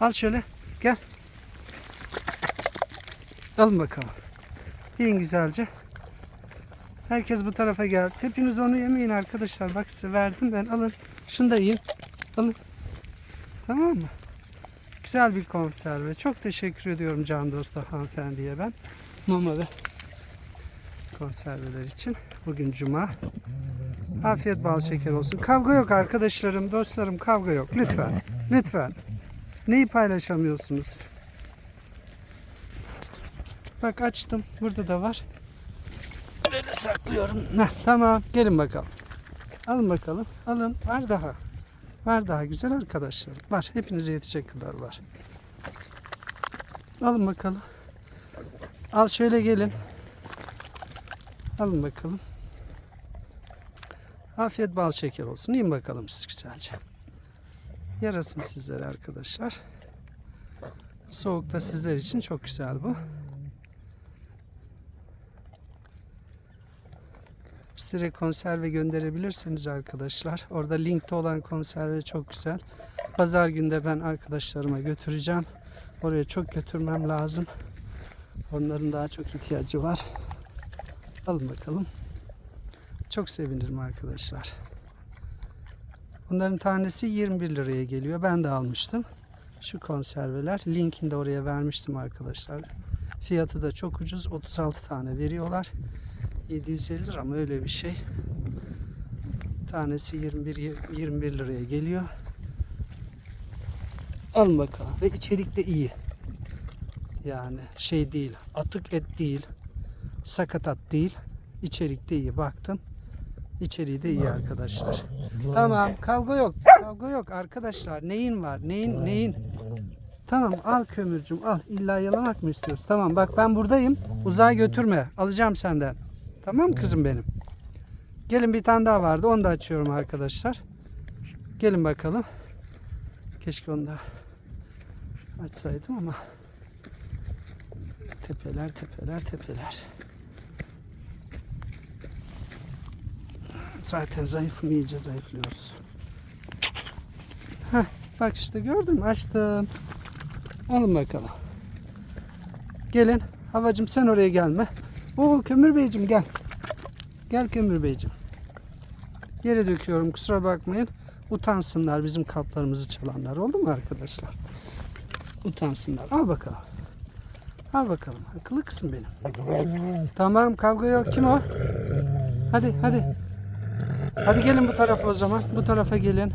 Al şöyle. Gel. Alın bakalım. Yiyin güzelce. Herkes bu tarafa gelsin. Hepiniz onu yemeyin arkadaşlar. Bak size verdim ben. Alın. Şunu da yiyin. Alın. Tamam mı? Güzel bir konserve. Çok teşekkür ediyorum can dostlar hanımefendiye ben. Mama ve konserveler için. Bugün cuma. Afiyet bal şeker olsun. Kavga yok arkadaşlarım, dostlarım kavga yok. Lütfen. Lütfen. Neyi paylaşamıyorsunuz? Bak açtım. Burada da var. Böyle saklıyorum. Heh, tamam. Gelin bakalım. Alın bakalım. Alın. Var daha. Var daha güzel arkadaşlarım. Var. Hepinize yetecek kadar var. Alın bakalım. Al şöyle gelin. Alın bakalım. Afiyet bal şeker olsun. Yiyin bakalım siz güzelce. Yarasın sizlere arkadaşlar. Soğukta sizler için çok güzel bu. Size konserve gönderebilirsiniz arkadaşlar. Orada linkte olan konserve çok güzel. Pazar günde ben arkadaşlarıma götüreceğim. Oraya çok götürmem lazım. Onların daha çok ihtiyacı var. Alın bakalım. Çok sevinirim arkadaşlar. Bunların tanesi 21 liraya geliyor. Ben de almıştım. Şu konserveler. Linkini de oraya vermiştim arkadaşlar. Fiyatı da çok ucuz. 36 tane veriyorlar. 750 lira mı öyle bir şey. Tanesi 21 21 liraya geliyor. Alın bakalım. Ve içerik de iyi. Yani şey değil. Atık et değil. Sakatat değil. İçerik de iyi. Baktım. İçeriği de iyi arkadaşlar. Tamam kavga yok. Kavga yok arkadaşlar. Neyin var? Neyin neyin? Tamam al kömürcüm al. İlla yalamak mı istiyorsun? Tamam bak ben buradayım. Uzağa götürme. Alacağım senden. Tamam kızım benim. Gelin bir tane daha vardı. Onu da açıyorum arkadaşlar. Gelin bakalım. Keşke onu da açsaydım ama tepeler tepeler tepeler. Zaten zayıfım iyice zayıflıyoruz. Heh, bak işte gördün mü açtım. Alın bakalım. Gelin. Havacım sen oraya gelme. Oo Kömür Beyciğim gel. Gel Kömür Beyciğim. Yere döküyorum kusura bakmayın. Utansınlar bizim kaplarımızı çalanlar. Oldu mu arkadaşlar? Utansınlar. Al bakalım. Al bakalım. Akıllı kızım benim. Tamam kavga yok. Kim o? Hadi hadi. Hadi gelin bu tarafa o zaman. Bu tarafa gelin.